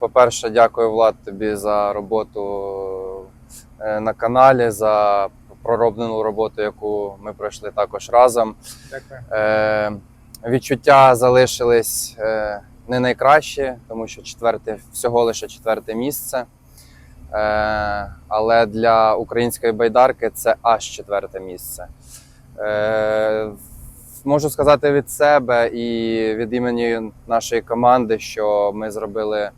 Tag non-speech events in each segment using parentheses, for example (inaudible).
По-перше, дякую Влад тобі за роботу е, на каналі, за пророблену роботу, яку ми пройшли також разом. Дякую. Е, відчуття залишились е, не найкращі, тому що четверте, всього лише четверте місце. Е, але для української байдарки це аж четверте місце. Е, можу сказати від себе і від імені нашої команди, що ми зробили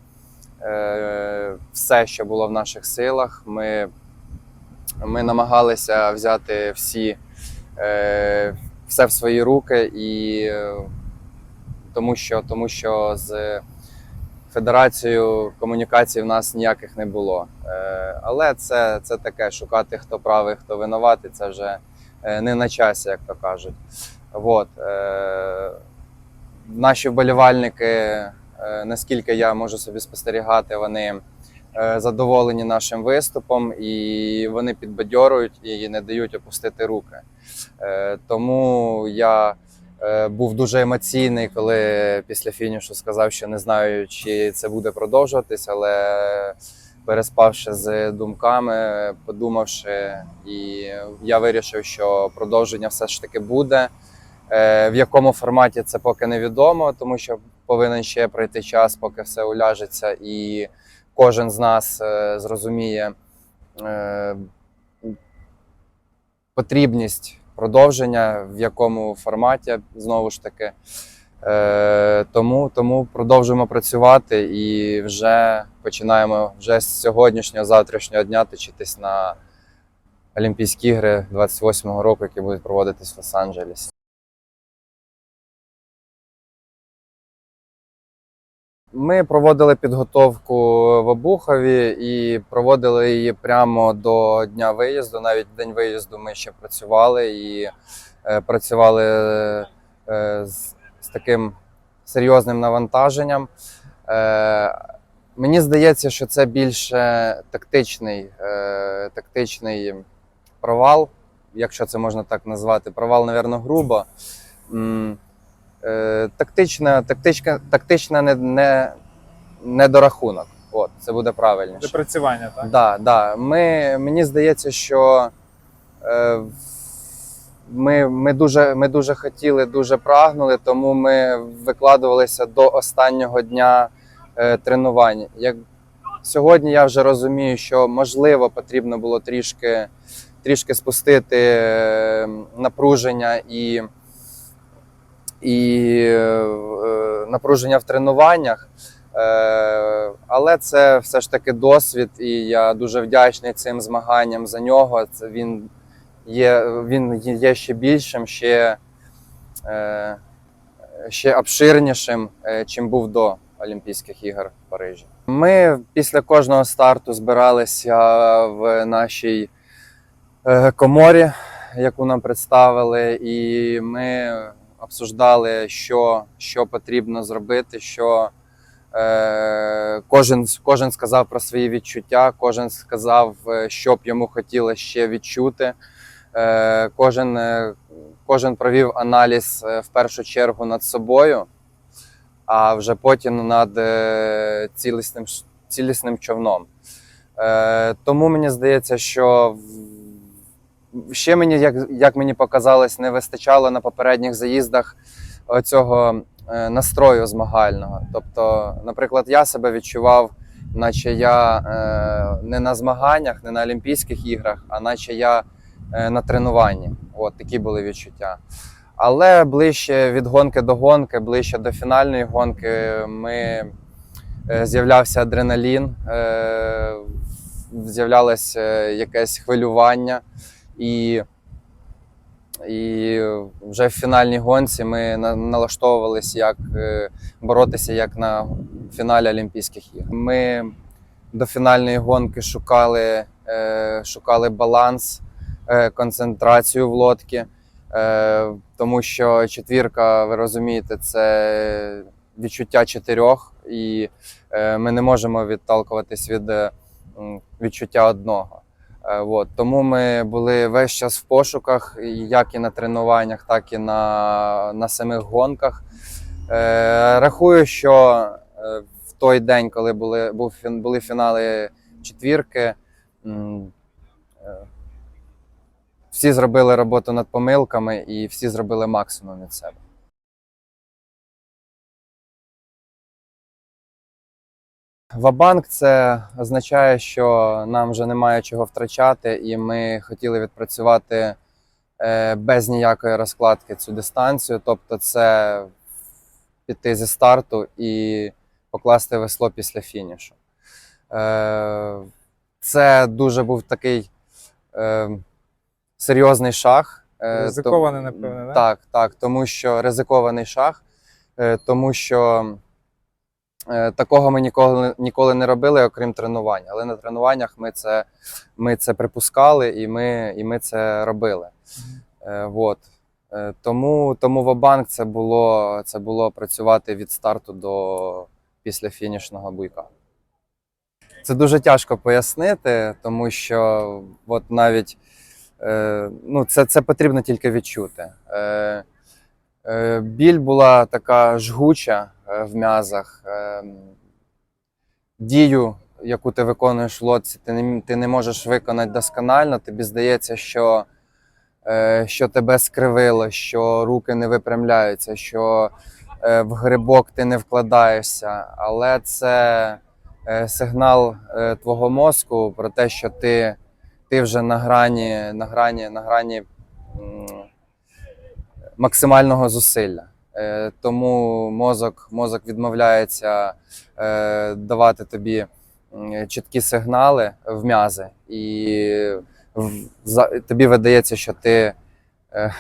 все, що було в наших силах. Ми, ми намагалися взяти всі, е, все в свої руки, і е, тому, що, тому що з федерацією комунікацій в нас ніяких не було. Е, але це, це таке: шукати, хто правий, хто винуватий, це вже е, не на часі, як то кажуть. Вот. Е, наші вболівальники, е, наскільки я можу собі спостерігати, вони е, задоволені нашим виступом і вони підбадьорують і не дають опустити руки. Е, тому я е, був дуже емоційний, коли після фінішу сказав, що не знаю, чи це буде продовжуватись, але переспавши з думками, подумавши, і я вирішив, що продовження все ж таки буде. Е, В якому форматі це поки невідомо, тому що повинен ще пройти час, поки все уляжеться, і кожен з нас е, зрозуміє е, потрібність продовження, в якому форматі знову ж таки. Е, тому, тому продовжуємо працювати і вже починаємо вже з сьогоднішнього, завтрашнього дня точитись на Олімпійські ігри 28-го року, які будуть проводитись в Лос-Анджелесі. Ми проводили підготовку в Обухові і проводили її прямо до дня виїзду. Навіть день виїзду ми ще працювали і е, працювали е, з, з таким серйозним навантаженням. Е, мені здається, що це більше тактичний, е, тактичний провал, якщо це можна так назвати. Провал, напевно, грубо. Е, тактична, тактична, тактична не, не, недорахунок. От, це буде правильніше. Допрацювання, так? Да, да. Ми, мені здається, що е, ми, ми, дуже, ми дуже хотіли, дуже прагнули, тому ми викладувалися до останнього дня е, тренувань. Як сьогодні я вже розумію, що можливо потрібно було трішки, трішки спустити е, напруження і, і е, напруження в тренуваннях. Е, але це все ж таки досвід, і я дуже вдячний цим змаганням за нього. Він є, він є ще більшим, ще, е, ще обширнішим, е, чим був до Олімпійських ігор в Парижі. Ми після кожного старту збиралися в нашій е, коморі, яку нам представили, і ми обсуждали, що, що потрібно зробити, що. Е, Кожен, кожен сказав про свої відчуття, кожен сказав, е, що б йому хотілося ще відчути. Е, Кожен, е, кожен провів аналіз е, в першу чергу над собою, а вже потім над цілісним, цілісним човном. Е, Тому мені здається, що ще мені, як, як мені показалось, не вистачало на попередніх заїздах цього е, настрою змагального. Тобто, наприклад, я себе відчував, наче я е, не на змаганнях, не на Олімпійських іграх, а наче я е, на тренуванні. От такі були відчуття. Але ближче від гонки до гонки, ближче до фінальної гонки, ми з'являвся адреналін, з'являлося якесь хвилювання. І і вже в фінальній гонці ми на- налаштовувалися, як е, боротися як на фіналі Олімпійських ігор. Ми до фінальної гонки шукали, е, шукали баланс, е, концентрацію в лодці, е, тому що четвірка, ви розумієте, це відчуття чотирьох, і ми не можемо відталкуватись від відчуття одного. Е, От, тому ми були весь час в пошуках, як і на тренуваннях, так і на, на самих гонках. Е, рахую, що е, в той день, коли були, був, були фінали четвірки, е, всі зробили роботу над помилками і всі зробили максимум від себе. Вабанк це означає, що нам вже немає чого втрачати, і ми хотіли відпрацювати е, без ніякої розкладки цю дистанцію. Тобто, це піти зі старту і покласти весло після фінішу. Е, Це дуже був такий е, серйозний шаг. Е, Ризикований, напевне, да? Так, так, тому що ризикований шаг, е, тому що такого ми ніколи, ніколи не робили, окрім тренувань. Але на тренуваннях ми це, ми це припускали і ми, і ми це робили. Е, вот. Е, Тому, тому Вабанк це було, це було працювати від старту до після фінішного буйка. Це дуже тяжко пояснити, тому що от навіть е, ну, це, це потрібно тільки відчути. Е, е, біль була така жгуча е, в м'язах. Е, дію, яку ти виконуєш в лодці, ти не, ти не можеш виконати досконально. Тобі здається, що, е, що тебе скривило, що руки не випрямляються, що е, в грибок ти не вкладаєшся. Але це е, сигнал е, твого мозку про те, що ти, ти вже на грані, на грані, на грані максимального зусилля. Е, Тому мозок, мозок відмовляється е, давати тобі чіткі сигнали в м'язи, і в- за- тобі видається, що ти е,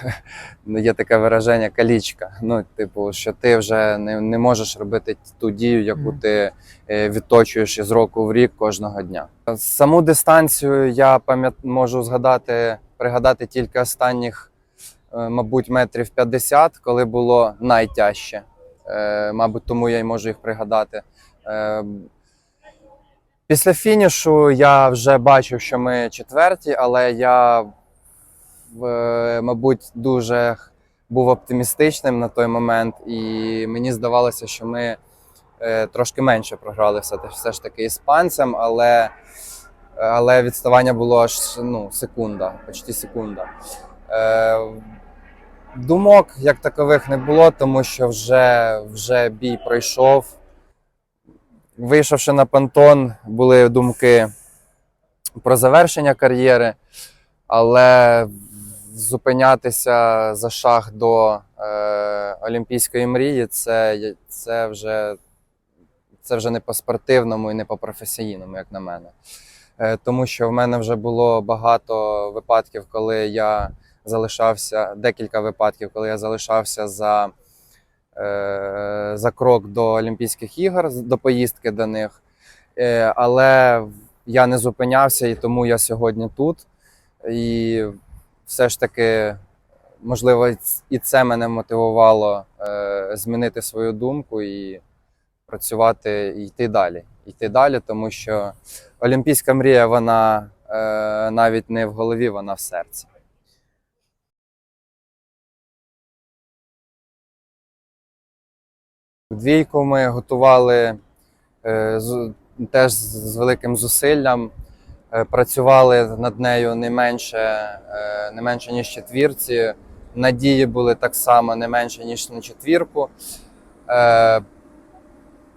(laughs) є таке вираження калічка. Ну, типу, що ти вже не, не можеш робити ту дію, яку ти відточуєш із року в рік кожного дня. Саму дистанцію я пам'ят можу згадати, пригадати тільки останніх, мабуть, метрів 50, коли було найтяжче. Е, Мабуть, тому я й можу їх пригадати. Е, Після фінішу я вже бачив, що ми четверті, але я, мабуть, дуже був оптимістичним на той момент, і мені здавалося, що ми е, трошки менше програли все, все ж таки іспанцям, але, але відставання було аж ну, секунда, почти секунда. Е, думок як такових не було, тому що вже, вже бій пройшов. Вийшовши на понтон, були думки про завершення кар'єри, але зупинятися за шаг до е, Олімпійської мрії це, це, вже, це вже не по-спортивному і не по-професійному, як на мене. Е, тому що в мене вже було багато випадків, коли я залишався, декілька випадків, коли я залишався за е, за крок до Олімпійських ігор, до поїздки до них. Е, Але я не зупинявся, і тому я сьогодні тут. І все ж таки, можливо, і це мене мотивувало е, змінити свою думку і працювати і йти далі. Йти далі, тому що олімпійська мрія, вона е, навіть не в голові, вона в серці. Двійку ми готували е, теж з великим зусиллям. Е, Працювали над нею не менше, е, не менше ніж четвірці. Надії були так само не менше, ніж на четвірку.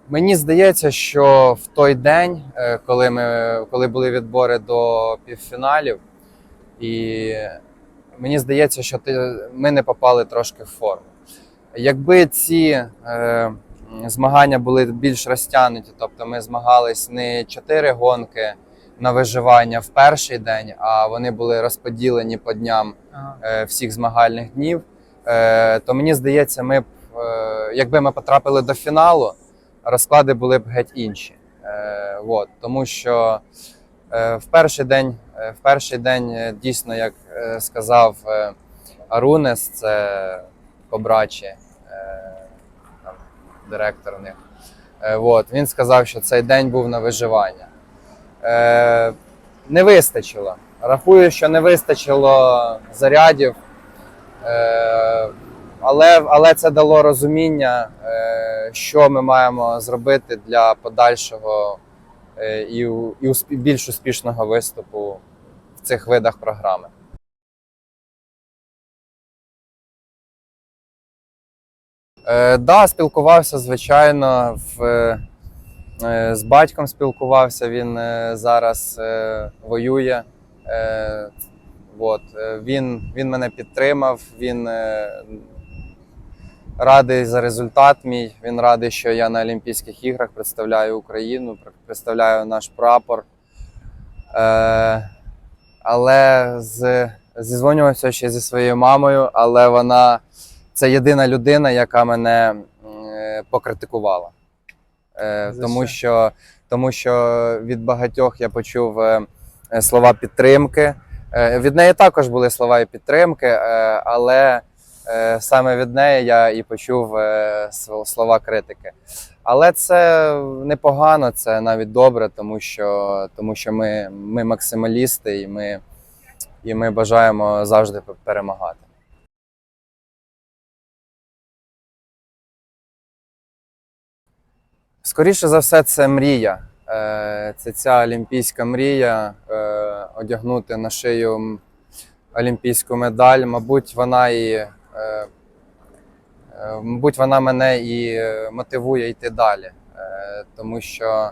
Мені здається, що в той день, коли, ми, коли були відбори до півфіналів, і мені здається, що ми не попали трошки в форму. Якби ці е, змагання були більш розтягнуті, тобто ми змагались не чотири гонки на виживання в перший день, а вони були розподілені по дням е, всіх змагальних днів, е, то мені здається, ми б, е, якби ми потрапили до фіналу, розклади були б геть інші. Е, от, тому що е, в перший день, е, в перший день е, дійсно, як е, сказав е, Арунес, це побрачі, е, директор у них. Е, от, він сказав, що цей день був на виживання. Е, не вистачило. Рахую, що не вистачило зарядів, е, але, але це дало розуміння, що ми маємо зробити для подальшого і, і більш успішного виступу в цих видах програми. Е, да, спілкувався, звичайно, в, е, з батьком спілкувався. Він е, зараз е, воює. Е, от, е, він, він мене підтримав, він е, радий за результат мій. Він радий, що я на Олімпійських іграх представляю Україну, представляю наш прапор. Е, але з, зізвонювався ще зі своєю мамою, але вона це єдина людина, яка мене е, покритикувала. Е, За тому, що? тому що від багатьох я почув е, слова підтримки. Від неї також були слова і підтримки, але саме від неї я і почув слова критики. Але це непогано, це навіть добре, тому що, тому що ми, ми максималісти і ми, і ми бажаємо завжди перемагати. Скоріше за все, це мрія. Е, Це ця олімпійська мрія е, одягнути на шию олімпійську медаль. Мабуть, вона і е, мабуть, вона мене і мотивує йти далі, тому що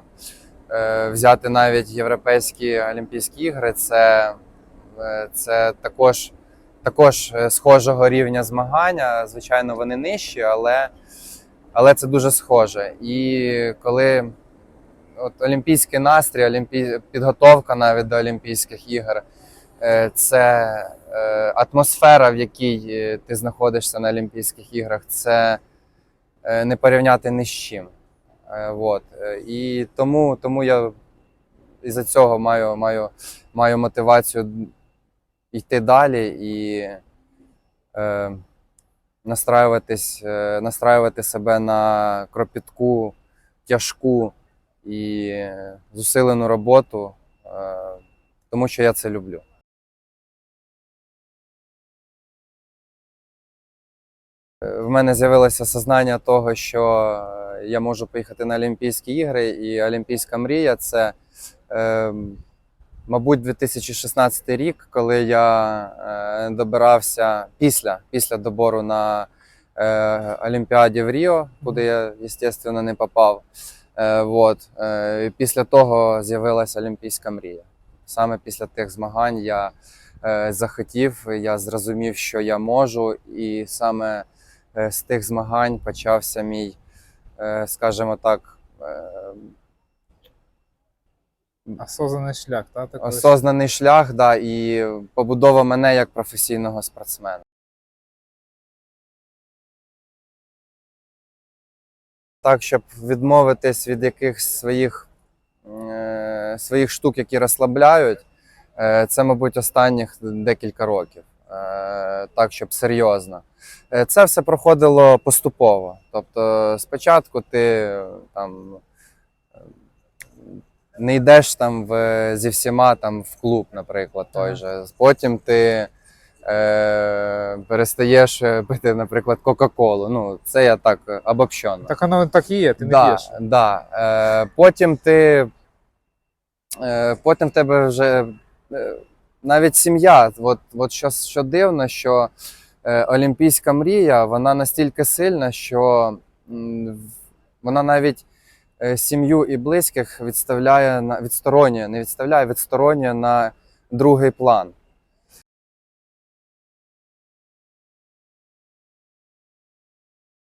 взяти навіть європейські Олімпійські ігри це, це також, також схожого рівня змагання. Звичайно, вони нижчі, але, але це дуже схоже. І коли от олімпійський настрій, олімпі... підготовка навіть до Олімпійських ігор, е, це е, атмосфера, в якій е, ти знаходишся на Олімпійських іграх, це не порівняти ні з чим. Е, І тому, тому я із-за цього маю, маю, маю мотивацію йти далі і настраюватись, е, настраювати себе на кропітку, тяжку і зусилену роботу, е, тому що я це люблю. Е, В мене з'явилося сознання того, що я можу поїхати на Олімпійські ігри, і Олімпійська мрія це, е, мабуть, 2016 рік, коли я е, добирався після, після добору на е, Олімпіаді в Ріо, куди я, звісно, не попав. Е, і після того з'явилася Олімпійська мрія. Саме після тих змагань я захотів, я зрозумів, що я можу, і саме з тих змагань почався мій, скажімо так, Осознаний шлях, та? Такий? осознаний шлях, да, і побудова мене як професійного спортсмена. Так, щоб відмовитись від якихось своїх, е, своїх штук, які розслабляють, е, це, мабуть, останніх декілька років. Е, так, щоб серйозно. Е, Це все проходило поступово. Тобто, спочатку ти там не йдеш там в, зі всіма там в клуб, наприклад, той Ага. же. Потім ти е, перестаєш е, пити, наприклад, Кока-Колу. Ну, це я так е, обобщенно. Так воно так і є, ти не да, п'єш. Да. Е, потім ти. Е, потім тебе вже е, навіть сім'я. От, от що, що дивно, що е, олімпійська мрія вона настільки сильна, що м, вона навіть сім'ю і близьких відставляє на відсторонює, не відставляє, відсторонює на другий план.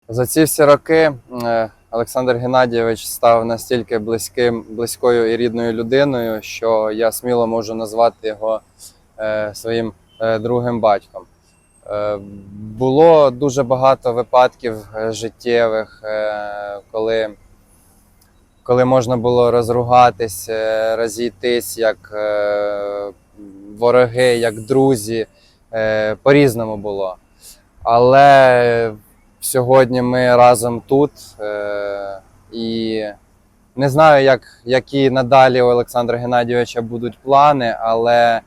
За ці всі роки е, Олександр Геннадійович став настільки близьким, близькою і рідною людиною, що я сміло можу назвати його е, своїм е, другим батьком. Е, було дуже багато випадків е, життєвих, е, коли, коли можна було розругатись, е, розійтись як е, вороги, як друзі. Е, по-різному було. Але сьогодні ми разом тут. І не знаю, як, які надалі у Олександра Геннадійовича будуть плани, але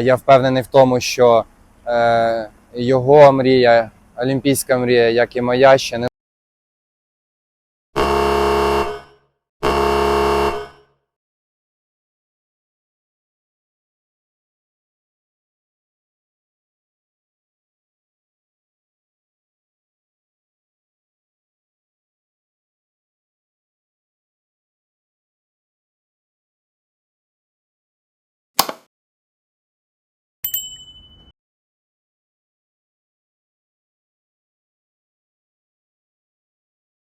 я впевнений в тому, що його мрія, олімпійська мрія, як і моя, ще не